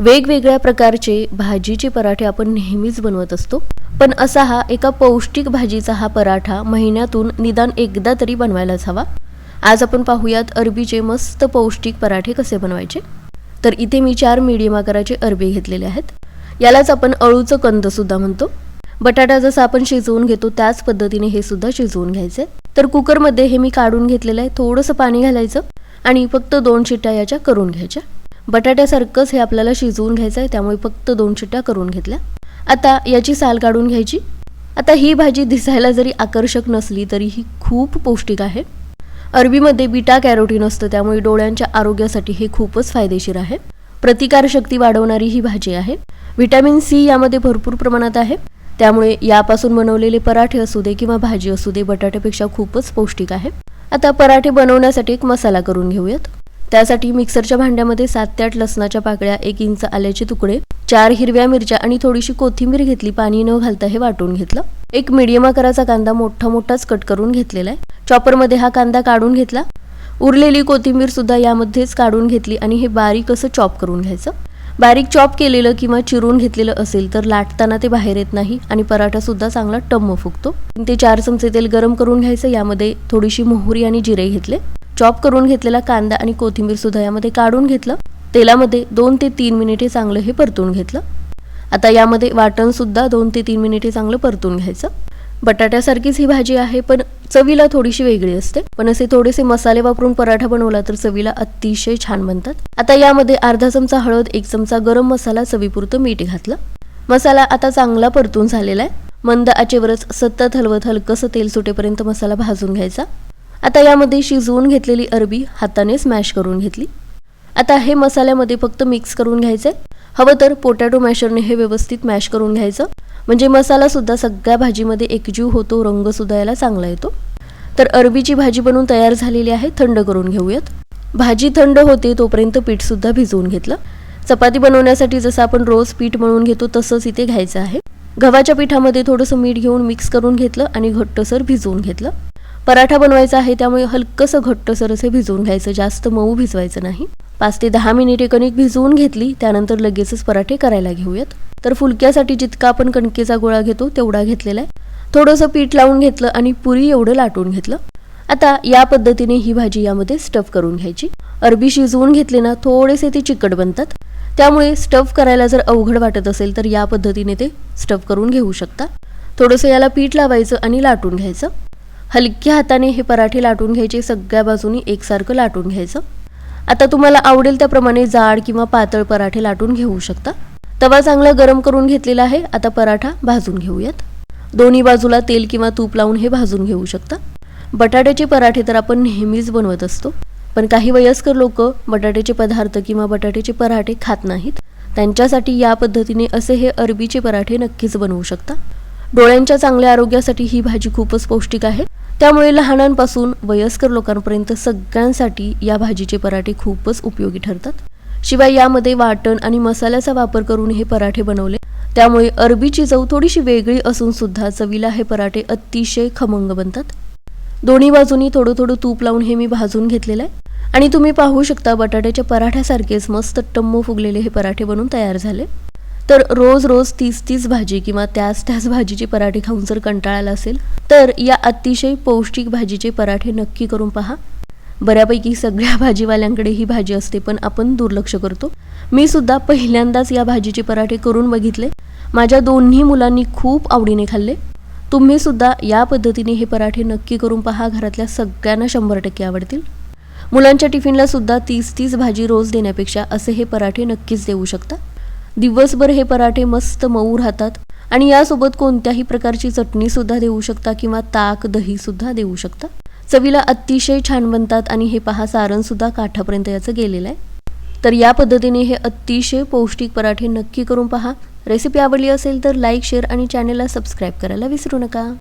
वेगवेगळ्या प्रकारचे भाजीचे पराठे आपण नेहमीच बनवत असतो. पण असा हा एका पौष्टिक भाजीचा हा पराठा महिन्यातून निदान एकदा तरी बनवायलाच हवा. आज आपण पाहूयात अरबीचे मस्त पौष्टिक पराठे कसे बनवायचे. तर इथे मी चार मीडियम आकाराचे अरबी घेतलेले आहेत. यालाच आपण अळूचं कंद सुद्धा म्हणतो. बटाटा जसा आपण शिजवून घेतो त्याच पद्धतीने हे सुद्धा शिजवून घ्यायचे. तर कुकरमध्ये हे मी काढून घेतलेलं आहे. थोडंसं पाणी घालायचं आणि फक्त दोन शिट्ट्या याच्या करून घ्यायच्या. बटाट्यासारखंच हे आपल्याला शिजवून घ्यायचं आहे त्यामुळे फक्त दोन शिट्ट्या करून घेतल्या. आता याची साल काढून घ्यायची. आता ही भाजी दिसायला जरी आकर्षक नसली तरी ही खूप पौष्टिक आहे. अरबीमध्ये बीटा कॅरोटीन असतं त्यामुळे डोळ्यांच्या आरोग्यासाठी हे खूपच फायदेशीर आहे. प्रतिकारशक्ती वाढवणारी ही भाजी आहे. व्हिटॅमिन सी यामध्ये भरपूर प्रमाणात आहे. त्यामुळे यापासून बनवलेले पराठे असू दे किंवा भाजी असू दे बटाट्यापेक्षा खूपच पौष्टिक आहे. आता पराठे बनवण्यासाठी एक मसाला करून घेऊयात. त्यासाठी मिक्सरच्या भांड्यामध्ये सात ते आठ लसणाच्या पाकळ्या एक इंच आल्याचे तुकडे चार हिरव्या मिरच्या आणि थोडीशी कोथिंबीर घेतली पाणी न घालता हे वाटून घेतलं. एक मिडियम आकाराचा कांदा मोठा मोठाच कट करून घेतलेला आहे. चॉपरमध्ये हा कांदा काढून घेतला. उरलेली कोथिंबीर सुद्धा यामध्येच काढून घेतली आणि हे बारीक असं चॉप करून घ्यायचं. बारीक चॉप केलेलं किंवा चिरून घेतलेलं असेल तर लाटताना ते बाहेर येत नाही आणि पराठा सुद्धा चांगला टम्म फुगतो. ते चार चमचे तेल गरम करून घ्यायचं. यामध्ये थोडीशी मोहरी आणि जिरे घेतले. चॉप करून घेतलेला कांदा आणि कोथिंबीर सुद्धा यामध्ये काढून घेतलं. तेलामध्ये दोन ते तीन मिनिटे चांगलं हे परतून घेतलं. आता यामध्ये वाटण सुद्धा दोन ते तीन मिनिटे चांगलं परतून घ्यायचं. बटाट्यासारखीच ही भाजी आहे पण चवीला थोडीशी वेगळी असते. पण असे थोडेसे मसाले वापरून पराठा बनवला तर चवीला अतिशय छान बनतात. आता यामध्ये अर्धा चमचा हळद एक चमचा गरम मसाला चवीपुरतं मीठ घातलं. मसाला आता चांगला परतून झालेला आहे. मंद आचेवरच सतत हलवत हलकंसं तेल सुटेपर्यंत मसाला भाजून घ्यायचा. आता यामध्ये शिजवून घेतलेली अरबी हाताने स्मॅश करून घेतली. आता हे मसाल्यामध्ये फक्त मिक्स करून घ्यायचंय. हवं तर पोटॅटो मॅशरने हे व्यवस्थित मॅश करून घ्यायचं. म्हणजे मसाला सुद्धा सगळ्या भाजीमध्ये एकजीव होतो रंग सुद्धा याला चांगला येतो. तर अरबीची भाजी बनवून तयार झालेली आहे थंड करून घेऊयात. भाजी थंड होते तोपर्यंत पीठ सुद्धा भिजवून घेतलं. चपाती बनवण्यासाठी जसं आपण रोज पीठ म्हणून घेतो तसंच इथे घ्यायचं आहे. गव्हाच्या पिठामध्ये थोडंसं मीठ घेऊन मिक्स करून घेतलं आणि घट्टसर भिजवून घेतलं. पराठा बनवायचा आहे त्यामुळे हलकंसं घट्टसर असे भिजवून घ्यायचं. जास्त मऊ भिजवायचं नाही. पाच ते दहा मिनिटे कणिक भिजवून घेतली त्यानंतर लगेचच पराठे करायला घेऊयात. तर फुलक्यासाठी जितका आपण कणकेचा गोळा घेतो तेवढा घेतलेला आहे. थोडंसं पीठ लावून घेतलं आणि पुरी एवढं लाटून घेतलं. आता या पद्धतीने ही भाजी यामध्ये स्टफ करून घ्यायची. अरबी शिजवून घेतले ना थोडेसे ते चिकट बनतात. त्यामुळे स्टफ करायला जर अवघड वाटत असेल तर या पद्धतीने ते स्टफ करून घेऊ शकता. थोडंसं याला पीठ लावायचं आणि लाटून घ्यायचं. हलक्या हाताने हे पराठे लाटून घ्यायचे सगळ्या बाजूनी एकसारखं लाटून घ्यायचं. आता तुम्हाला आवडेल त्याप्रमाणे जाड किंवा पातळ पराठे लाटून घेऊ शकता. तवा चांगला गरम करून घेतलेला आहे आता पराठा भाजून घेऊयात. दोन्ही बाजूला तेल किंवा तूप लावून हे भाजून घेऊ शकता. बटाट्याचे पराठे तर आपण नेहमीच बनवत असतो पण काही वयस्कर लोक बटाट्याचे पदार्थ किंवा बटाट्याचे पराठे खात नाहीत. त्यांच्यासाठी या पद्धतीने असे हे अरबीचे पराठे नक्कीच बनवू शकता. डोळ्यांच्या चांगल्या आरोग्यासाठी ही भाजी खूपच पौष्टिक आहे. त्यामुळे लहानांपासून वयस्कर लोकांपर्यंत सगळ्यांसाठी या भाजीचे पराठे खूपच उपयोगी ठरतात. शिवाय यामध्ये वाटण आणि मसाल्याचा वापर करून हे पराठे बनवले. त्यामुळे अरबीची चव थोडीशी वेगळी असून सुद्धा चवीला हे पराठे अतिशय खमंग बनतात. दोन्ही बाजूनी थोडं थोडं तूप लावून हे मी भाजून घेतलेलं आहे. आणि तुम्ही पाहू शकता बटाट्याच्या पराठ्यासारखेच मस्त टम्म फुगलेले हे पराठे बनून तयार झाले. तर रोज रोज तीस तीस भाजी किंवा त्याच त्याच भाजीचे पराठे खाऊन जर कंटाळाला असेल तर या अतिशय पौष्टिक भाजीचे पराठे नक्की करून पहा. बऱ्यापैकी सगळ्या भाजीवाल्यांकडे ही भाजी असते पण आपण दुर्लक्ष करतो. मी सुद्धा पहिल्यांदाच या भाजीचे पराठे करून बघितले. माझ्या दोन्ही मुलांनी खूप आवडीने खाल्ले. तुम्ही सुद्धा या पद्धतीने हे पराठे नक्की करून पहा घरातल्या सगळ्यांना शंभर टक्के आवडतील. मुलांच्या टिफिनला सुद्धा तीस तीस भाजी रोज देण्यापेक्षा असे हे पराठे नक्कीच देऊ शकता. दिवसभर हे पराठे मस्त मऊ राहतात. आणि यासोबत कोणत्याही प्रकारची चटणी सुद्धा देऊ शकता किंवा ताक दही सुद्धा देऊ शकता. चवीला अतिशय छान बनतात आणि हे पहा सारण सुद्धा काठापर्यंत याचं गेलेलं आहे. तर या पद्धतीने हे अतिशय पौष्टिक पराठे नक्की करून पहा. रेसिपी आवडली असेल तर लाईक शेअर आणि चॅनेलला सबस्क्राईब करायला विसरू नका.